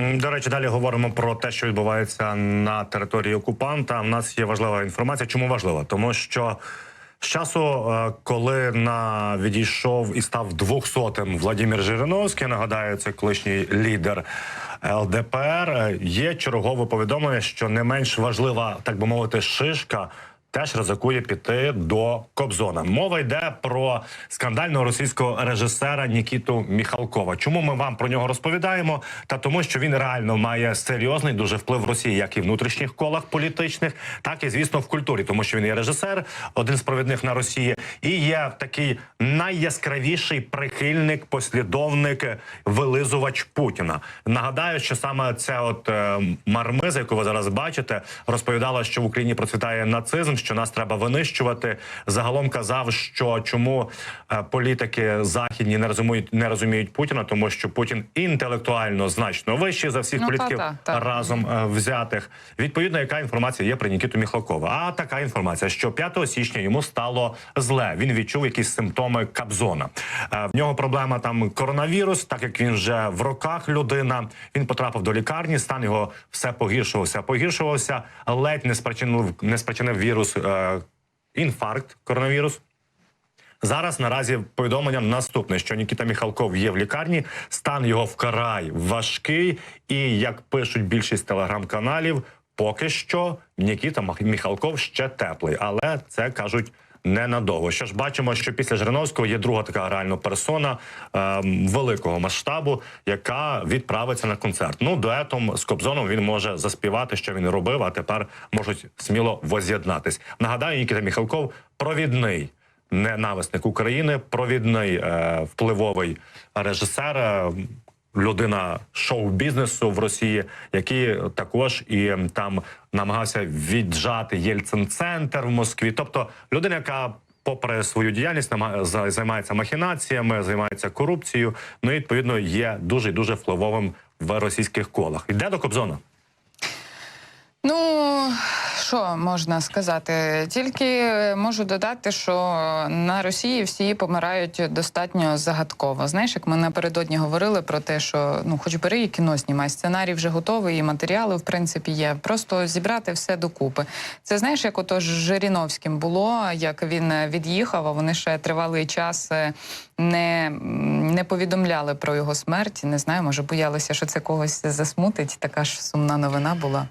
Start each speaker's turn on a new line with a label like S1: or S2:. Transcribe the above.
S1: До речі, далі говоримо про те, що відбувається на території окупанта. У нас є важлива інформація. Чому важлива? Тому що з часу, е, коли на відійшов і став 200-м Владимир Жириновський, нагадаю, це колишній лідер ЛДПР, е, є чергове повідомлення, що не менш важлива, так би мовити, шишка. Теж ризикує піти до Кобзона. Мова йде про скандального російського режисера Нікіту Міхалкова. Чому ми вам про нього розповідаємо? Та тому, що він реально має серйозний дуже вплив в Росії, як і в внутрішніх колах політичних, так і звісно в культурі, тому що він є режисер, один з провідних на Росії, і є такий найяскравіший прихильник, послідовник, вилизувач Путіна. Нагадаю, що саме це от е, мармиза, яку ви зараз бачите, розповідала, що в Україні процвітає нацизм, що нас треба винищувати. Загалом казав, що чому е, політики західні не розуміють, не розуміють Путіна, тому що Путін інтелектуально значно вищий за всіх
S2: Ну,
S1: політиків
S2: та-та, та.
S1: разом е, взятих. Відповідно, яка інформація є про Нікіту Міхалкова? А така інформація, що 5 січня йому стало зле. Він відчув якісь симптоми Кабзона. Е, В нього проблема там коронавірус, так як він вже в роках людина. Він потрапив до лікарні, стан його все погіршувався, погіршувався. Ледь не спричинив не спричинив вірус е, інфаркт, коронавірус. Зараз наразі повідомлення наступне, що Нікіта Міхалков є в лікарні. Стан його вкрай важкий, і як пишуть більшість телеграм-каналів, поки що Нікіта Міхалков ще теплий, але це кажуть. Ненадовго. Що ж бачимо, що після Жириновського є друга така реально персона е, великого масштабу, яка відправиться на концерт. Ну, дуетом з Кобзоном він може заспівати, що він робив, а тепер можуть сміло воз'єднатись. Нагадаю, Нікіта Міхалков провідний ненависник України, провідний е, впливовий режисер. Людина шоу-бізнесу в Росії, який також і там намагався віджати Єльцин-центр в Москві. Тобто людина, яка, попри свою діяльність, займається махінаціями, займається корупцією. Ну і відповідно є дуже дуже впливовим в російських колах. Йде до Кобзона.
S2: Ну що можна сказати? Тільки можу додати, що на Росії всі помирають достатньо загадково. Знаєш, як ми напередодні говорили про те, що ну, хоч бери і кіно знімай, сценарій вже готовий, і матеріали в принципі є. Просто зібрати все докупи. Це знаєш, як ото з Жириновським було, як він від'їхав, а вони ще тривалий час е, не, не повідомляли про його смерть. Не знаю, може боялися, що це когось засмутить. Така ж сумна новина була.